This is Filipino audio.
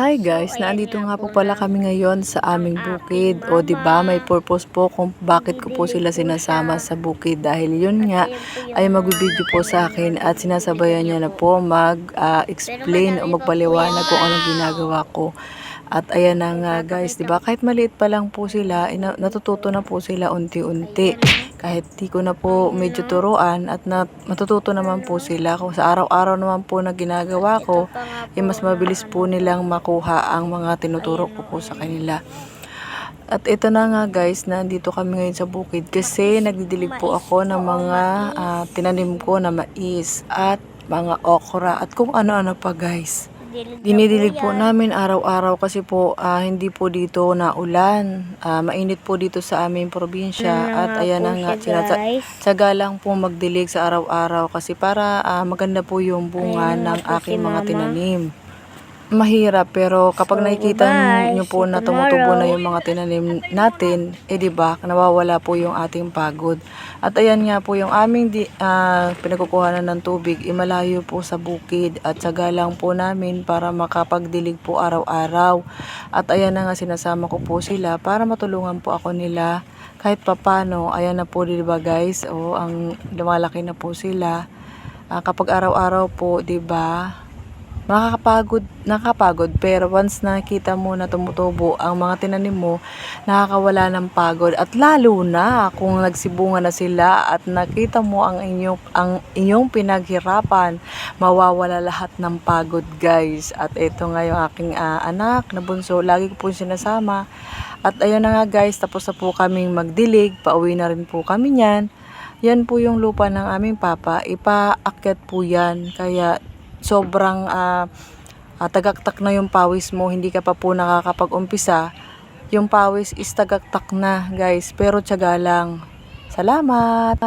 Hi guys, naandito nga po pala kami ngayon sa aming bukid. O di ba? may purpose po kung bakit ko po sila sinasama sa bukid. Dahil yun nga ay magbibideo po sa akin at sinasabayan niya na po mag-explain o magpaliwanag kung anong ginagawa ko. At ayan na nga guys, di ba? Kahit maliit pa lang po sila, natututo na po sila unti-unti. Kahit di ko na po medyo turuan at na, matututo naman po sila. Kung sa araw-araw naman po na ginagawa ko, eh, mas mabilis po nilang makuha ang mga tinuturo ko po sa kanila. At ito na nga guys, nandito kami ngayon sa bukid kasi nagdidilig po ako ng mga ah, tinanim ko na mais at mga okra at kung ano-ano pa guys. Dinidilig po namin araw-araw kasi po ah, hindi po dito na ulan. Ah, mainit po dito sa aming probinsya at ayan na nga sinasa- Tsaga lang po magdilig sa araw-araw kasi para ah, maganda po yung bunga Ayan na ng po si aking mga Mama. tinanim. Mahirap pero kapag So, nakikita niyo po na tumutubo na yung mga tinanim natin, eh di ba, nawawala po yung ating pagod. At ayan nga po yung aming di, ah, pinagkukuhanan ng tubig, imalayo po sa bukid at tsaga lang po namin para makapagdilig po araw-araw. At ayan na nga sinasama ko po sila para matulungan po ako nila kahit papano. Ayan na po di ba guys, o ang lumalaki na po sila. Ah, kapag araw-araw po, di ba, nakakapagod, nakakapagod pero once nakita mo na tumutubo ang mga tinanim mo, nakakawala ng pagod at lalo na kung nagsibunga na sila at nakita mo ang inyong ang inyong pinaghirapan, mawawala lahat ng pagod, guys. At ito nga yung aking ah, anak na bunso, lagi ko po sinasama. At ayun na nga guys, tapos na po kaming magdilig, pauwi na rin po kami niyan. Yan po yung lupa ng aming papa, ipaakyat po yan. Kaya sobrang ah, ah, tagaktak na yung pawis mo, hindi ka pa po nakakapag-umpisa, yung pawis is tagaktak na guys, pero tiyaga lang. Salamat!